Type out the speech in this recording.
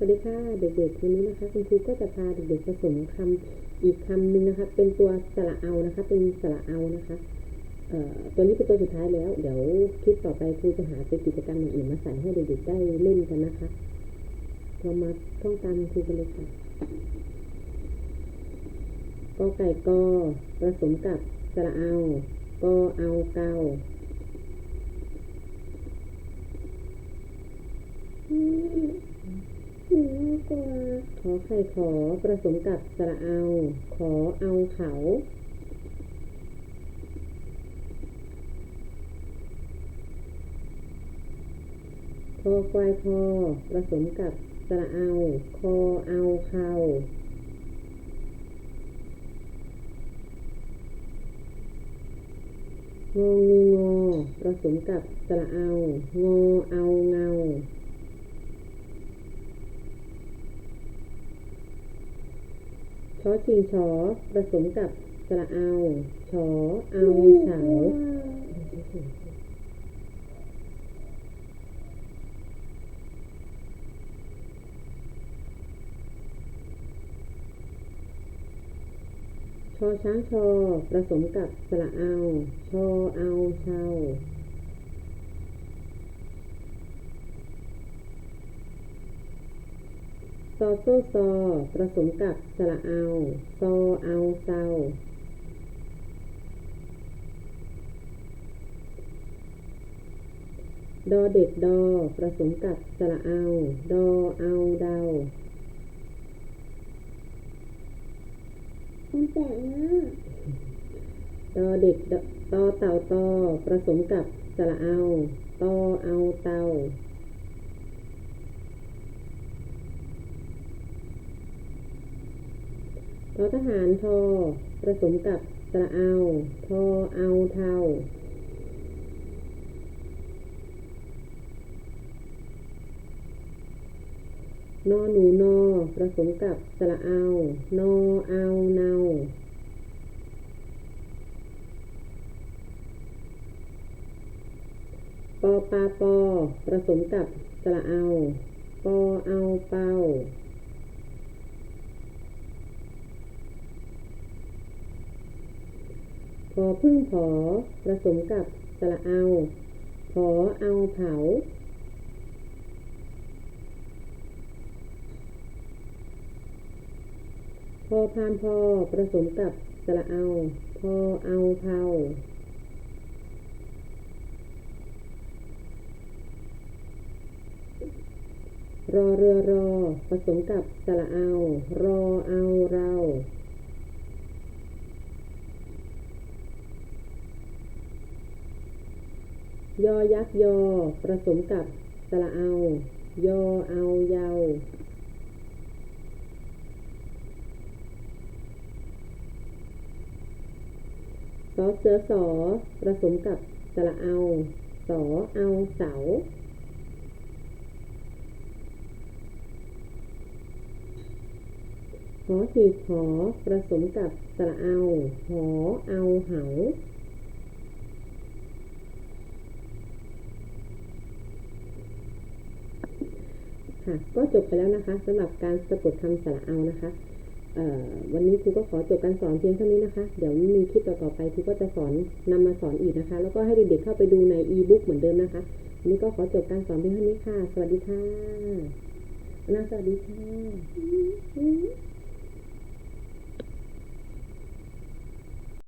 สวัสดีค่ะเด็กๆวันนี้นะคะคุณครูก็จะพาเด็กๆผสมคำอีกคำหนึ่งนะคะ เป็นตัวสระเอานะคะ เป็นสระเอานะคะเอ่อตัวนี้เป็นตัวสุดท้ายแล้ว เดี๋ยวคลิปต่อไปครูจะหาเป็นกิจกรรมอย่างอื่นมาใส่ให้เด็กๆได้เล่นกันนะคะเรามาท่องตามครูกันเลยค่ะกอไก่กอผสมกับสระเอากอเอาเกา หนูน่า กลัวขอไข่ขอผสมกับสระเอา ขอเอาเขาคอควายคอผสมกับสระเอา คอเอาเขางองูงอผสมกับสระเอา งอเอาเงา ช อชิงชอผสมกับสระเอาชอเอาเฉาชอช้างชอผสมกับสระเอา ชอเอาเชา ซอโซซอผสมกับสระเอา ซอเอาเซาดอเด็กดอผสมกับสระเอา ดอเอาเดามันแปลกมากตอเด็กดตอเต่าตอผสมกับสระเอา ตอเอาเตา ทอทหารทอผสมกับสระเอา ทอเอาเทานอหนูนอผสมกับสระเอา นอเอาเนาปอปลาปอผสมกับสระเอา ปอเอาเปาพ อพึ่งผอผสมกับสระเอาผอเอาเผา พอพานพอผสมกับสระเอาพอเอาเผารอเรือรอผสมกับสระเอา รอเอาเรา ยอยักษ์ยอผสมกับสระเอา ยอเอาเยาสอเสือสอผสมกับสระเอา สอเอาเสาหอหีบหอผสมกับสระเอา หอเอาเหา ค่ะ ก็จบไปแล้วนะคะสำหรับการสะกดคำสระเอานะคะเออวันนี้ครูก็ขอจบการสอนเพียงเท่านี้นะคะ เดี๋ยวมีคลิปต่อๆไปครูก็จะสอนนำมาสอนอีกนะคะ แล้วก็ให้เด็กๆเข้าไปดูในอีบุ๊กเหมือนเดิมนะคะวันนี้ก็ขอจบการสอนเพียงเท่านี้ค่ะ สวัสดีค่ะนาสวัสดีค่ะ